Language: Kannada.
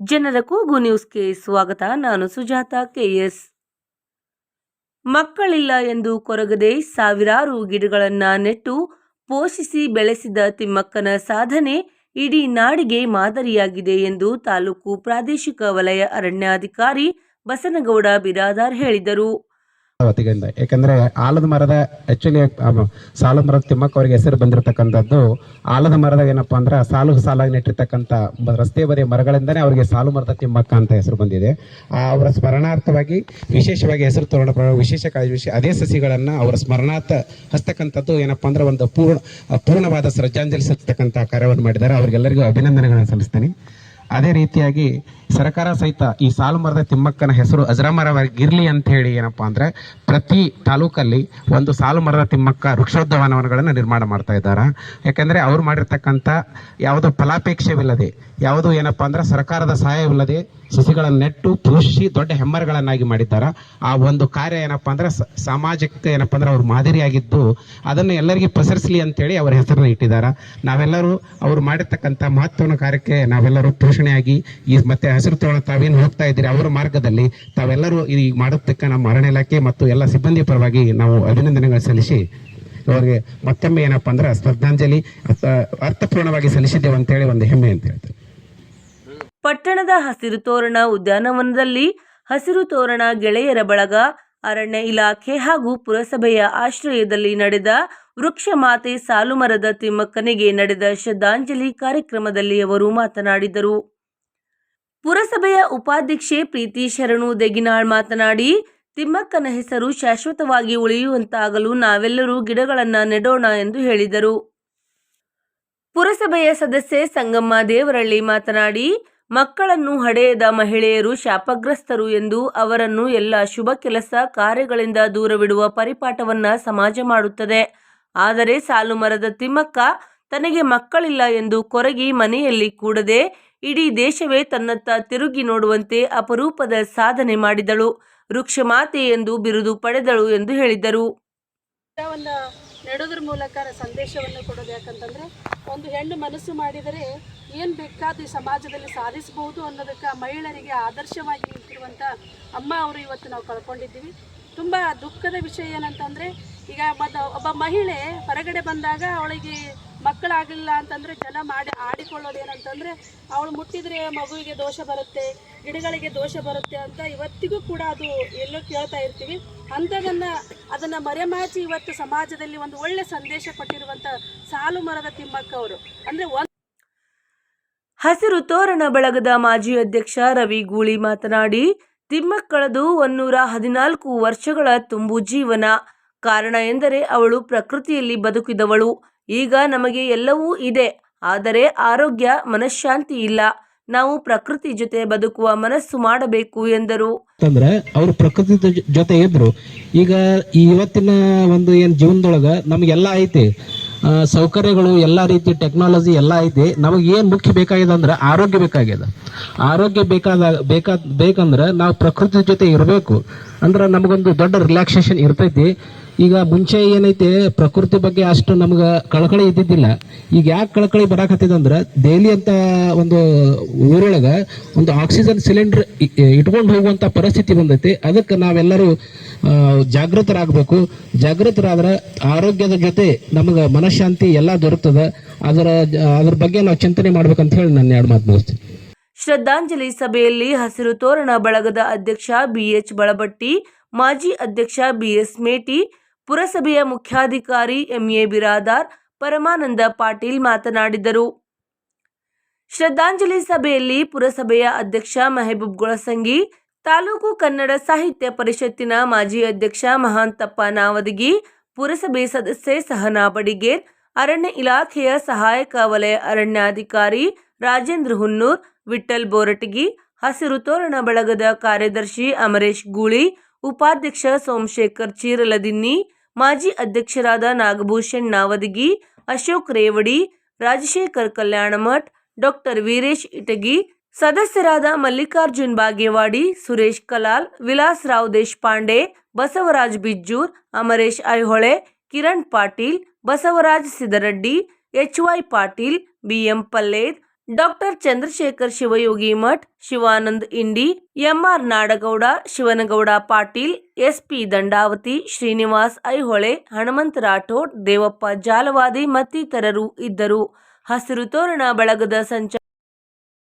ಜನರ ಕೂಗು ನ್ಯೂಸ್ಗೆ ಸ್ವಾಗತ. ನಾನು ಸುಜಾತ ಕೆಎಸ್. ಮಕ್ಕಳಿಲ್ಲ ಎಂದು ಕೊರಗದೆ ಸಾವಿರಾರು ಗಿಡಗಳನ್ನು ನೆಟ್ಟು ಪೋಷಿಸಿ ಬೆಳೆಸಿದ ತಿಮ್ಮಕ್ಕನ ಸಾಧನೆ ಇಡೀ ನಾಡಿಗೆ ಮಾದರಿಯಾಗಿದೆ ಎಂದು ತಾಲೂಕು ಪ್ರಾದೇಶಿಕ ವಲಯ ಅರಣ್ಯಾಧಿಕಾರಿ ಬಸನಗೌಡ ಬಿರಾದಾರ್ ಹೇಳಿದರು. ವತಿಯಿಂದ ಯಾಕಂದ್ರೆ ಆಲದ ಮರದ ಆಕ್ಚುಲಿ ಸಾಲದ ಮರದ ತಿಮ್ಮಕ್ಕ ಅವರಿಗೆ ಹೆಸರು ಬಂದಿರತಕ್ಕಂಥದ್ದು, ಆಲದ ಮರದ ಏನಪ್ಪ ಅಂದ್ರೆ ಸಾಲು ಸಾಲಾಗಿ ನೆಟ್ಟಿರ್ತಕ್ಕಂಥ ರಸ್ತೆ ಬದಿಯ ಮರಗಳಿಂದನೇ ಅವರಿಗೆ ಸಾಲು ಮರದ ತಿಮ್ಮಕ್ಕ ಅಂತ ಹೆಸರು ಬಂದಿದೆ. ಅವರ ಸ್ಮರಣಾರ್ಥವಾಗಿ, ವಿಶೇಷವಾಗಿ ಹೆಸರು ತೋರಣ ವಿಶೇಷ ವಿಷಯ ಅದೇ ಸಸಿಗಳನ್ನ ಅವರ ಸ್ಮರಣಾರ್ಥ ಹಸ್ತಕ್ಕಂಥದ್ದು ಏನಪ್ಪ ಅಂದ್ರೆ ಒಂದು ಪೂರ್ಣ, ಪೂರ್ಣವಾದ ಶ್ರದ್ಧಾಂಜಲಿ ಸಲ್ಲಿಸ್ತಕ್ಕಂಥ ಕಾರ್ಯವನ್ನು ಮಾಡಿದ್ದಾರೆ. ಅವ್ರಿಗೆಲ್ಲರಿಗೂ ಅಭಿನಂದನೆಗಳನ್ನು ಸಲ್ಲಿಸ್ತೀನಿ. ಅದೇ ರೀತಿಯಾಗಿ ಸರ್ಕಾರ ಸಹಿತ ಈ ಸಾಲು ಮರದ ತಿಮ್ಮಕ್ಕನ ಹೆಸರು ಅಜರಾಮರವಾಗಿರಲಿ ಅಂತ ಹೇಳಿ ಏನಪ್ಪ ಅಂದರೆ ಪ್ರತಿ ತಾಲೂಕಲ್ಲಿ ಒಂದು ಸಾಲು ಮರದ ತಿಮ್ಮಕ್ಕ ವೃಕ್ಷೋದ್ಯಾನವನಗಳನ್ನು ನಿರ್ಮಾಣ ಮಾಡ್ತಾ ಇದ್ದಾರೆ. ಯಾಕೆಂದರೆ ಅವ್ರು ಮಾಡಿರ್ತಕ್ಕಂಥ ಯಾವುದೋ ಫಲಾಪೇಕ್ಷವಿಲ್ಲದೆ ಯಾವುದು ಏನಪ್ಪ ಅಂದ್ರೆ ಸರ್ಕಾರದ ಸಹಾಯವಿಲ್ಲದೆ ಸಸಿಗಳನ್ನು ನೆಟ್ಟು ಪೋಷಿಸಿ ದೊಡ್ಡ ಹೆಮ್ಮರಗಳನ್ನಾಗಿ ಮಾಡಿದ್ದಾರೆ. ಆ ಒಂದು ಕಾರ್ಯ ಏನಪ್ಪ ಅಂದ್ರೆ ಸಾಮಾಜಿಕ ಏನಪ್ಪ ಅಂದ್ರೆ ಅವ್ರು ಮಾದರಿಯಾಗಿದ್ದು ಅದನ್ನು ಎಲ್ಲರಿಗೂ ಪಸರಿಸಲಿ ಅಂತೇಳಿ ಅವರ ಹೆಸರನ್ನ ಇಟ್ಟಿದ್ದಾರೆ. ನಾವೆಲ್ಲರೂ ಅವ್ರು ಮಾಡಿರ್ತಕ್ಕಂಥ ಮಹತ್ವನ ಕಾರ್ಯಕ್ಕೆ ನಾವೆಲ್ಲರೂ ಪೋಷಣೆಯಾಗಿ ಈ ಮತ್ತೆ ಹಸಿರು ತೋಳ ತಾವೇನು ಹೋಗ್ತಾ ಇದ್ದೀರಿ ಅವರ ಮಾರ್ಗದಲ್ಲಿ ತಾವೆಲ್ಲರೂ ಈ ಮಾಡೋದಕ್ಕೆ ನಮ್ಮ ಅರಣ್ಯ ಇಲಾಖೆ ಮತ್ತು ಎಲ್ಲ ಸಿಬ್ಬಂದಿ ಪರವಾಗಿ ನಾವು ಅಭಿನಂದನೆಗಳು ಸಲ್ಲಿಸಿ ಅವರಿಗೆ ಮತ್ತೊಮ್ಮೆ ಏನಪ್ಪ ಅಂದ್ರೆ ಶ್ರದ್ಧಾಂಜಲಿ ಅರ್ಥ- ಅರ್ಥಪೂರ್ಣವಾಗಿ ಸಲ್ಲಿಸಿದ್ದೇವೆ ಅಂತೇಳಿ ಒಂದು ಹೆಮ್ಮೆ ಅಂತ ಹೇಳ್ತಾರೆ ಪಟ್ಟಣದ ಹಸಿರು ತೋರಣ ಉದ್ಯಾನವನದಲ್ಲಿ ಹಸಿರು ತೋರಣ ಗೆಳೆಯರ ಬಳಗ, ಅರಣ್ಯ ಇಲಾಖೆ ಹಾಗೂ ಪುರಸಭೆಯ ಆಶ್ರಯದಲ್ಲಿ ನಡೆದ ವೃಕ್ಷ ಮಾತೆ ಸಾಲುಮರದ ತಿಮ್ಮಕ್ಕನಿಗೆ ನಡೆದ ಶ್ರದ್ಧಾಂಜಲಿ ಕಾರ್ಯಕ್ರಮದಲ್ಲಿ ಅವರು ಮಾತನಾಡಿದರು. ಪುರಸಭೆಯ ಉಪಾಧ್ಯಕ್ಷೆ ಪ್ರೀತಿ ಶರಣು ದೆಗಿನಾಳ್ ಮಾತನಾಡಿ, ತಿಮ್ಮಕ್ಕನ ಹೆಸರು ಶಾಶ್ವತವಾಗಿ ಉಳಿಯುವಂತಾಗಲು ನಾವೆಲ್ಲರೂ ಗಿಡಗಳನ್ನು ನೆಡೋಣ ಎಂದು ಹೇಳಿದರು. ಪುರಸಭೆಯ ಸದಸ್ಯೆ ಸಂಗಮ್ಮ ದೇವರಳ್ಳಿ ಮಾತನಾಡಿ ಮಕ್ಕಳನ್ನು ಹಡೆಯದ ಮಹಿಳೆಯರು ಶಾಪಗ್ರಸ್ತರು ಎಂದು ಅವರನ್ನು ಎಲ್ಲ ಶುಭ ಕೆಲಸ ಕಾರ್ಯಗಳಿಂದ ದೂರವಿಡುವ ಪರಿಪಾಠವನ್ನ ಸಮಾಜ ಮಾಡುತ್ತದೆ. ಆದರೆ ಸಾಲು ಮರದ ತಿಮ್ಮಕ್ಕ ತನಗೆ ಮಕ್ಕಳಿಲ್ಲ ಎಂದು ಕೊರಗಿ ಮನೆಯಲ್ಲಿ ಕೂಡದೆ ಇಡೀ ದೇಶವೇ ತನ್ನತ್ತ ತಿರುಗಿ ನೋಡುವಂತೆ ಅಪರೂಪದ ಸಾಧನೆ ಮಾಡಿದಳು. ವೃಕ್ಷಮಾತೆ ಎಂದು ಬಿರುದು ಪಡೆದಳು ಎಂದು ಹೇಳಿದರು. ನೆಡೋದ್ರ ಮೂಲಕ ಸಂದೇಶವನ್ನು ಕೊಡೋದು ಯಾಕಂತಂದ್ರೆ ಒಂದು ಹೆಣ್ಣು ಮನಸ್ಸು ಮಾಡಿದರೆ ಏನು ಬೇಕಾದ ಈ ಸಮಾಜದಲ್ಲಿ ಸಾಧಿಸಬಹುದು ಅನ್ನೋದಕ್ಕೆ ಮಹಿಳೆಯರಿಗೆ ಆದರ್ಶವಾಗಿ ನಿಂತಿರುವಂಥ ಅಮ್ಮ ಅವರು ಇವತ್ತು ನಾವು ಕಳ್ಕೊಂಡಿದ್ದೀವಿ. ತುಂಬ ದುಃಖದ ವಿಷಯ ಏನಂತಂದರೆ, ಈಗ ಒಬ್ಬ ಮಹಿಳೆ ಹೊರಗಡೆ ಬಂದಾಗ ಅವಳಿಗೆ ಮಕ್ಕಳಾಗಲಿಲ್ಲ ಅಂತಂದರೆ ಜನ ಮಾಡಿ ಆಡಿಕೊಳ್ಳೋದು ಏನಂತಂದರೆ ಅವಳು ಮುಟ್ಟಿದರೆ ಮಗುವಿಗೆ ದೋಷ ಬರುತ್ತೆ, ಗಿಡಗಳಿಗೆ ದೋಷ ಬರುತ್ತೆ ಅಂತ ಇವತ್ತಿಗೂ ಕೂಡ ಅದು ಎಲ್ಲೋ ಕೇಳ್ತಾ ಇರ್ತೀವಿ. ಅಂಥದನ್ನು, ಅದನ್ನು ಮರೆಮಾಚಿ ಇವತ್ತು ಸಮಾಜದಲ್ಲಿ ಒಂದು ಒಳ್ಳೆ ಸಂದೇಶ ಕೊಟ್ಟಿರುವಂಥ ಸಾಲು ಮರದ ತಿಮ್ಮಕ್ಕ ಅವರು. ಅಂದರೆ ಒಂದು ಹಸಿರು ತೋರಣ ಬಳಗದ ಮಾಜಿ ಅಧ್ಯಕ್ಷ ರವಿ ಗೂಳಿ ಮಾತನಾಡಿ ತಿಮ್ಮಕ್ಕಳದು ಒನ್ನೂರ ಹದಿನಾಲ್ಕು ವರ್ಷಗಳ ತುಂಬು ಜೀವನ. ಕಾರಣ ಎಂದರೆ ಅವಳು ಪ್ರಕೃತಿಯಲ್ಲಿ ಬದುಕಿದವಳು. ಈಗ ನಮಗೆ ಎಲ್ಲವೂ ಇದೆ. ಆದರೆ ಆರೋಗ್ಯ ಮನಃಶಾಂತಿ ಇಲ್ಲ. ನಾವು ಪ್ರಕೃತಿ ಜೊತೆ ಬದುಕುವ ಮನಸ್ಸು ಮಾಡಬೇಕು ಎಂದರು. ಅಂತಂದ್ರೆ ಅವರು ಪ್ರಕೃತಿ ಜೊತೆ ಇದ್ರು. ಈಗ ಇವತ್ತಿನ ಒಂದು ಏನ್ ಜೀವನದೊಳಗ ನಮ್ಗೆಲ್ಲ ಐತಿ. ಸೌಕರ್ಯಗಳು, ಎಲ್ಲಾ ರೀತಿ ಟೆಕ್ನಾಲಜಿ ಎಲ್ಲ ಐತಿ. ನಮಗೆ ಏನು ಮುಖ್ಯ ಬೇಕಾಗಿದೆ ಅಂದ್ರೆ ಆರೋಗ್ಯ ಬೇಕಾಗಿದೆ. ಆರೋಗ್ಯ ಬೇಕಾದ, ಬೇಕಾ, ಬೇಕಂದ್ರೆ ನಾವು ಪ್ರಕೃತಿ ಜೊತೆ ಇರಬೇಕು. ಅಂದ್ರೆ ನಮಗೊಂದು ದೊಡ್ಡ ರಿಲ್ಯಾಕ್ಸೇಷನ್ ಇರ್ತೈತಿ. ಈಗ ಮುಂಚೆ ಏನೈತೆ, ಪ್ರಕೃತಿ ಬಗ್ಗೆ ಅಷ್ಟು ನಮ್ಗೆ ಕಳಕಳಿ ಇದ್ದಿದ್ದಿಲ್ಲ. ಈಗ ಯಾಕೆ ಕಳಕಳಿ ಬರಾಕತ್ತಿದಂದ್ರೆ ದೆಹಲಿ ಅಂತ ಒಂದು ಊರೊಳಗೆ ಒಂದು ಆಕ್ಸಿಜನ್ ಸಿಲಿಂಡರ್ ಇಟ್ಕೊಂಡು ಹೋಗುವಂತ ಪರಿಸ್ಥಿತಿ ಬಂದೈತಿ. ಅದಕ್ಕೆ ನಾವೆಲ್ಲರೂ ಜಾಗೃತರಾಗಬೇಕು. ಜಾಗೃತರಾದ್ರೆ ಆರೋಗ್ಯದ ಜೊತೆ ನಮಗೆ ಮನಃಶಾಂತಿ ಎಲ್ಲ ದೊರಕ್ತದೆ. ಅದರ, ಅದ್ರ ಬಗ್ಗೆ ನಾವು ಚಿಂತನೆ ಮಾಡ್ಬೇಕಂತ ಹೇಳಿ ನಾನು ಎರಡು ಮಾತು ಮುಗಿಸ್ತೀನಿ. ಶ್ರದ್ಧಾಂಜಲಿ ಸಭೆಯಲ್ಲಿ ಹಸಿರು ತೋರಣ ಬಳಗದ ಅಧ್ಯಕ್ಷ ಬಿಎಚ್ ಬಳಬಟ್ಟಿ, ಮಾಜಿ ಅಧ್ಯಕ್ಷ ಬಿಎಸ್ ಮೇಟಿ, ಪುರಸಭೆಯ ಮುಖ್ಯಾಧಿಕಾರಿ ಎಂಎ ಬಿರಾದಾರ್, ಪರಮಾನಂದ ಪಾಟೀಲ್ ಮಾತನಾಡಿದರು. ಶ್ರದ್ಧಾಂಜಲಿ ಸಭೆಯಲ್ಲಿ ಪುರಸಭೆಯ ಅಧ್ಯಕ್ಷ ಮೆಹಬೂಬ್ ಗೊಳಸಂಗಿ ತಾಲೂಕು ಕನ್ನಡ ಸಾಹಿತ್ಯ ಪರಿಷತ್ತಿನ ಮಾಜಿ ಅಧ್ಯಕ್ಷ ಮಹಾಂತಪ್ಪ ನಾವದಗಿ, ಪುರಸಭೆ ಸದಸ್ಯೆ ಸಹನಾ ಬಡಿಗೇರ್ ಅರಣ್ಯ ಇಲಾಖೆಯ ಸಹಾಯಕ ವಲಯ ಅರಣ್ಯಾಧಿಕಾರಿ ರಾಜೇಂದ್ರ ಹುನ್ನೂರ್, ವಿಠ್ಠಲ್ ಬೋರಟಗಿ, ಹಸಿರು ತೋರಣ ಬಳಗದ ಕಾರ್ಯದರ್ಶಿ ಅಮರೇಶ್ ಗೂಳಿ, ಉಪಾಧ್ಯಕ್ಷ ಸೋಮಶೇಖರ್ ಚೀರಲದಿನ್ನಿ, ಮಾಜಿ ಅಧ್ಯಕ್ಷರಾದ ನಾಗಭೂಷಣ್ ನಾವದಗಿ, ಅಶೋಕ್ ರೇವಡಿ, ರಾಜಶೇಖರ್ ಕಲ್ಯಾಣಮಠ್, ಡಾಕ್ಟರ್ ವೀರೇಶ್ ಇಟಗಿ ಸದಸ್ಯರಾದ Mallikarjun Bagewadi, Suresh Kalal, Vilas Rao Deshpande, Basavaraj Bijjur, Amaresh Aihole, Kiran Patil, Basavaraj Sidaraddi H Y Patil, BM Palled, doctor Chandrashekhar Shivayogi Math, Shivanand Indi, MR Nadagouda, Shivanagouda Patil, SP Dandavati, Srinivas Aihole, Hanumanta Rathod, Devappa Jalavadi ಮತ್ತಿತರರು ಇದ್ದರು. ಹಸಿರು ತೋರಣ ಬಳಗದ ಸಂಚಾರ